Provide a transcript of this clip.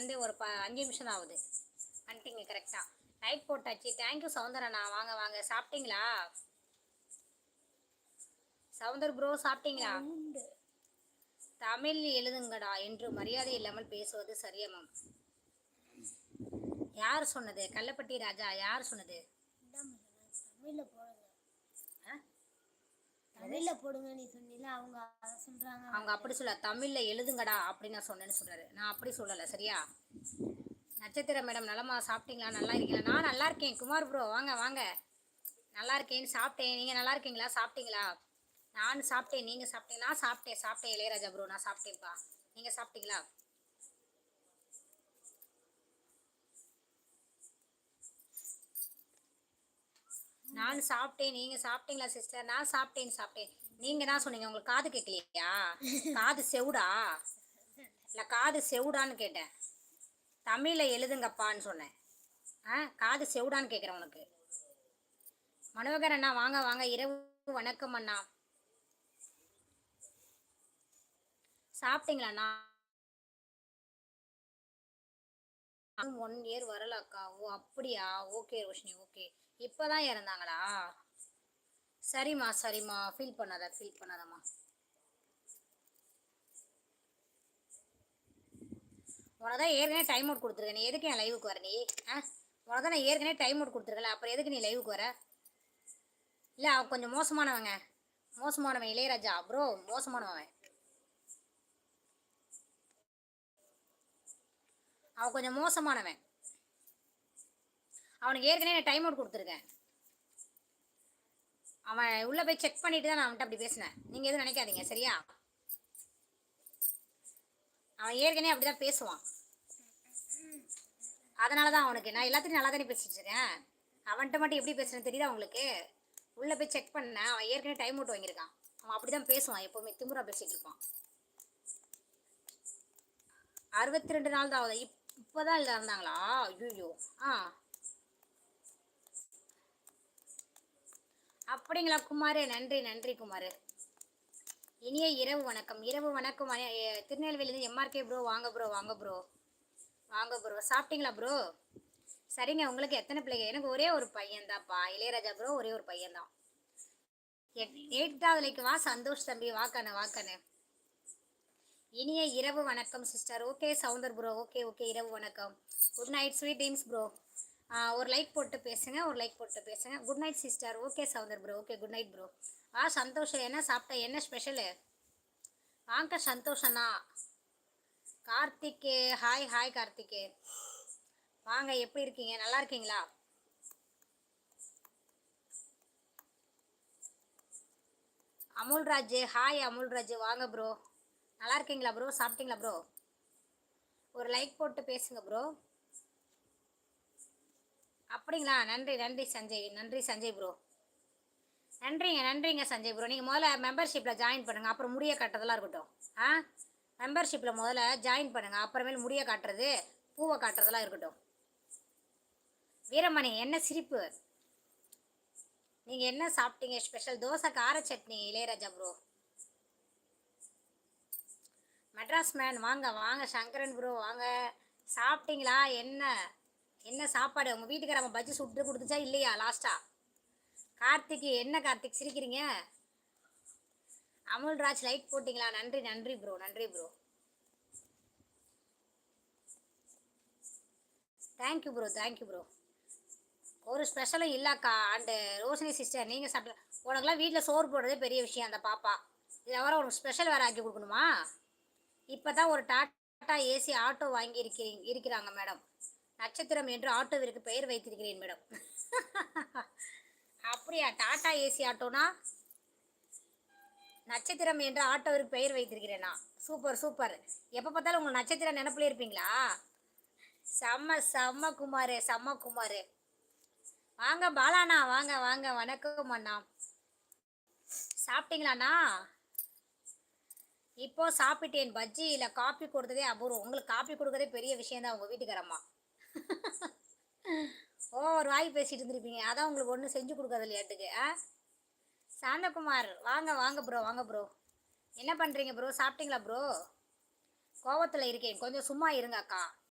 வந்து ஒரு ப அஞ்சு நிமிஷம் தான் ஆகுது. வந்துட்டீங்க கரெக்டாக லைட் போட்டாச்சு. தேங்க்யூ சவுந்தரண்ணா. வாங்க வாங்க. சாப்பிட்டீங்களா? சவுந்தர் ப்ரோ சாப்பிட்டீங்களா? தமிழ் எழுதுங்கடா என்று மரியாதை இல்லாமல் பேசுவது சரியமம். யார் சொன்னது? கள்ளப்பட்டி ராஜா யார் சொன்னது? தமிழ்ல போடுங்க? தமிழ்ல போடுங்க நீ சொன்னீல அவங்க அதை சொல்றாங்க. அவங்க அப்படி சொல்ல தமிழ்ல எழுதுங்கடா அப்படின்னு நான் சொன்னேன்னு சொல்றாரு. நான் அப்படி சொல்லலை சரியா? நட்சத்திர மேடம் நலமா சாப்பிட்டீங்களா? நல்லா இருக்கீங்களா? நான் நல்லா இருக்கேன். குமார் ப்ரோ வாங்க வாங்க. நல்லா இருக்கேன் சாப்பிட்டேன். நீங்கள் நல்லா இருக்கீங்களா? சாப்பிட்டீங்களா? நான் சாப்பிட்டேன் நீங்கள் சாப்பிட்டீங்களா? நான் சாப்பிட்டேன் சாப்பிட்டேன் இளையராஜா ப்ரோ நான் சாப்பிட்டேன்ப்பா. நீங்கள் சாப்பிட்டீங்களா? நான் சாப்பிட்டேன் நீங்க சாப்பிட்டீங்களா சிஸ்டர் நான் சாப்பிட்டேன் சாப்பிட்டேன். நீங்க தான் சொன்னீங்க? உங்களுக்கு காது கேட்கலையா? காது செவுடா? இல்ல காது செவுடான்னு கேட்டேன். தமிழ்ல எழுதுங்கப்பான்னு சொன்னேன். ஆ காது செவுடான்னு கேட்குறேன் உனக்கு. மனோகர் அண்ணா வாங்க வாங்க. இரவு வணக்கம் அண்ணா. சாப்பிட்டீங்களாண்ணா ஒன் இயர் வரலக்கா ஓ அப்படியா? ஓகே ரோஷினி ஓகே இப்போதான் இறந்தாங்களா? சரிம்மா சரிம்மா. ஃபீல் பண்ணாத ஃபீல் பண்ணாதம்மா. உனக்கு தான் ஏற்கனவே டைம் அவுட் கொடுத்துருக்கேன். நீ எதுக்கு என் லைவுக்கு வர நீ? ஆ? உனக்கு தான் நான் ஏற்கனவே டைம் அவுட் கொடுத்துருக்கல அப்புறம் எதுக்கு நீ லைவுக்கு வர? இல்லை அவன் கொஞ்சம் மோசமானவங்க. மோசமானவன் இளையராஜா. ப்ரோ மோசமானவன் அவன் கொஞ்சம் மோசமானவன். அவனுக்கு ஏற்கனவே நான் டைம் அவுட் கொடுத்துருக்கேன். அவன் உள்ளே போய் செக் பண்ணிட்டு தான் நான் அவன்கிட்ட அப்படி பேசினேன். நீங்கள் எதுவும் நினைக்காதீங்க சரியா? அவன் ஏற்கனவே அப்படி தான் பேசுவான். அதனால தான் அவனுக்கு நான் எல்லாத்தையும் நல்லா தானே பேசிகிட்டு இருக்கேன். அவன்கிட்ட மட்டும் எப்படி பேசுகிறேன்னு தெரியுதா உங்களுக்கு? உள்ளே போய் செக் பண்ணேன். அவன் ஏற்கனவே டைம் அவுட் வாங்கியிருக்கான். அவன் அப்படி தான் பேசுவான். எப்போவுமே திமுறா பேசிகிட்டு இருப்பான். அறுபத்தி ரெண்டு நாள் தான் ஆகுது. இப் இப்போ தான் இல்லை இருந்தாங்களா ஐயோ ஆ. அப்படிங்களா குமார். நன்றி நன்றி குமார். இனிய இரவு வணக்கம். இரவு வணக்கம். திருநெல்வேலியிலேருந்து எம்ஆர்கே ப்ரோ வாங்க ப்ரோ வாங்க ப்ரோ வாங்க ப்ரோ சாப்பிட்டீங்களா ப்ரோ சரிங்க. உங்களுக்கு எத்தனை பிள்ளைங்க? எனக்கு ஒரே ஒரு பையன் தான்ப்பா இளையராஜா ப்ரோ ஒரே ஒரு பையன் தான் எட்டாவதுலைக்கு வா. சந்தோஷ் தம்பி வாக்கண்ணு வாக்கண்ணு இனிய இரவு வணக்கம் sister okay Soundar bro okay okay இரவு வணக்கம். Good night sweet dreams bro ஒரு லைக் போட்டு பேசுங்க ஒரு லைக் போட்டு பேசுங்க. Good night sister okay Soundar bro okay good night bro ஆ சந்தோஷம். என்ன சாப்பிட்ட? என்ன ஸ்பெஷலு வாங்க சந்தோஷண்ணா கார்த்திக்கு. ஹாய் ஹாய் கார்த்திக்கு. வாங்க எப்படி இருக்கீங்க? நல்லா இருக்கீங்களா? அமுல்ராஜ். ஹாய் அமுல்ராஜ். வாங்க ப்ரோ நல்லா இருக்கீங்களா ப்ரோ சாப்பிட்டீங்களா ப்ரோ ஒரு லைக் போட்டு பேசுங்க ப்ரோ அப்படிங்களா? நன்றி நன்றி சஞ்சய். நன்றி சஞ்சய் ப்ரோ நன்றிங்க நன்றிங்க சஞ்சய் ப்ரோ நீங்கள் முதல்ல மெம்பர்ஷிப்பில் ஜாயின் பண்ணுங்கள் அப்புறம் முடிய காட்டுறதெல்லாம் இருக்கட்டும். ஆ? மெம்பர்ஷிப்பில் முதல்ல ஜாயின் பண்ணுங்கள் அப்புறமேல் முடிய காட்டுறது பூவை காட்டுறதெல்லாம் இருக்கட்டும். வீரமணி என்ன சிரிப்பு? நீங்கள் என்ன சாப்பிட்டீங்க? ஸ்பெஷல் தோசை கார சட்னி இளையராஜா ப்ரோ மெட்ராஸ் மேன் வாங்க வாங்க சங்கரன் ப்ரோ வாங்க. சாப்பிட்டீங்களா? என்ன? என்ன சாப்பாடு? உங்கள் வீட்டுக்காரங்க பஜ்ஜி சுட்டு கொடுத்துச்சா இல்லையா லாஸ்ட்டா கார்த்திக் என்ன கார்த்திக் சிரிக்கிறீங்க? அமுல்ராஜ் லைட் போட்டிங்களா? நன்றி நன்றி ப்ரோ நன்றி bro thank you bro thank you bro ஒரு ஸ்பெஷலும் இல்லைக்கா. அண்டு ரோஷினி சிஸ்டர் நீங்கள் சாப்பிட்டு உனக்குலாம் வீட்டில் சோறு போடுறதே பெரிய விஷயம் அந்த பாப்பா. இதில் வர உனக்கு ஸ்பெஷல் வேறு ஆக்கி கொடுக்கணுமா? இப்போ தான் ஒரு டாட்டா ஏசி ஆட்டோ வாங்கியிருக்கிறீங்க இருக்கிறாங்க மேடம். நட்சத்திரம் என்று ஆட்டோவிற்கு பெயர் வைத்திருக்கிறேன் மேடம். அப்படியா? டாடா ஏசி ஆட்டோனா? நட்சத்திரம் என்ற ஆட்டோவிற்கு பெயர் வைத்திருக்கிறேனா? Super super. எப்போ பார்த்தாலும் உங்கள் நட்சத்திரம் நினப்புல இருப்பீங்களா? செம்ம செம்ம குமார் செம்ம குமார். வாங்க பாலாண்ணா வாங்க வாங்க. வணக்கம் அண்ணா. சாப்பிட்டீங்களாண்ணா? இப்போ சாப்பிட்டேன் பஜ்ஜி இல்லை காப்பி கொடுத்ததே அபூர்வம். உங்களுக்கு காப்பி கொடுக்கறதே பெரிய விஷயம் தான் உங்கள் வீட்டுக்காரம்மா. ஓ ஒரு வாய் பேசிட்டு இருந்திருப்பீங்க. அதான் உங்களுக்கு ஒன்றும் செஞ்சு கொடுக்கறது இல்லையாட்டுக்கு ஆ? சாந்தகுமார் வாங்க வாங்க ப்ரோ வாங்க ப்ரோ என்ன பண்ணுறீங்க ப்ரோ சாப்பிட்டீங்களா ப்ரோ கோவத்தில் இருக்கேன். கொஞ்சம் சும்மா இருங்க அக்கா.